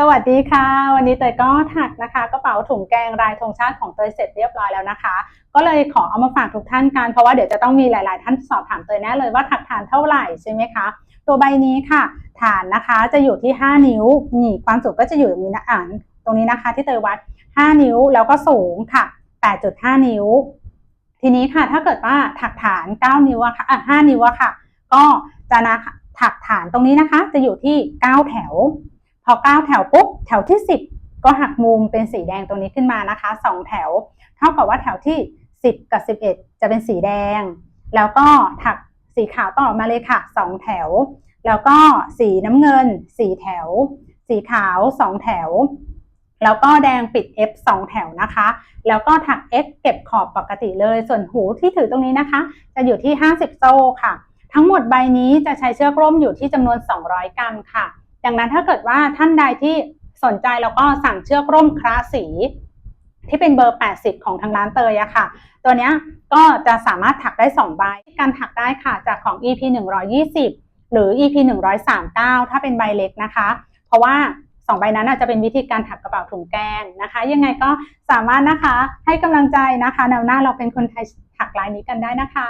สวัสดีค่ะ วันนี้เตยก็ถักนะคะกระเป๋าถุงแกงลายธงชาติของเตยเสร็จเรียบร้อยแล้วนะคะ ก็เลยขอเอามาฝากทุกท่านกันเพราะว่าเดี๋ยวจะต้องมีหลาย ๆ ท่านสอบถามเตยแน่เลยว่าถักฐานเท่าไหร่ใช่ไหมคะตัวใบนี้ค่ะ ฐานนะคะจะอยู่ที่ 5 นิ้วนี่ความสูงก็จะอยู่ตรงนี้นะอ่านตรงนี้นะคะที่เตยวัด 5 นิ้วแล้วก็สูงค่ะ 8.5 นิ้ว ทีนี้ค่ะถ้าเกิดว่าถักฐาน 9 นิ้วอะค่ะอะ5นิ้วอะค่ะ ก็จะนะถักฐานตรงนี้นะคะ จะอยู่ที่ 9 แถว พอ9แถวปุ๊บแถวที่10ก็หักมุมเป็นสีแดงตรงนี้ขึ้นมานะคะ2แถว เท่ากับว่าแถวที่10กับ11จะเป็นสีแดง แล้วก็ถักสีขาวต่อมาเลยค่ะ2แถว แล้วก็สีน้ำเงิน4แถว สีขาว2แถว แล้วก็แดงปิด F 2 แถวนะคะ แล้วก็ถัก X เก็บขอบปกติเลย ส่วนหูที่ถือตรงนี้นะคะ จะอยู่ที่ 50 โซ่ค่ะ ทั้งหมดใบนี้จะใช้เชือกร่มอยู่ที่จำนวน 200 กรัมค่ะ ดังนั้นถ้าเกิดว่าท่านใดที่สนใจแล้วก็สั่งเชือกร่มคลาสีที่เป็นเบอร์ 80 ของทางร้านเตยอะค่ะ ตัวนี้ก็จะสามารถถักได้2ใบการถักได้ค่ะจากของ EP 120 หรือ EP 139 ถ้าเป็นใบเล็กนะคะ เพราะว่า 2 ใบนั้นอาจจะเป็นวิธีการถักกระเป๋าถุงแกงนะคะ ยังไงก็สามารถนะคะให้กำลังใจนะคะแนวหน้าเราเป็นคนไทยถักลายนี้กันได้นะคะ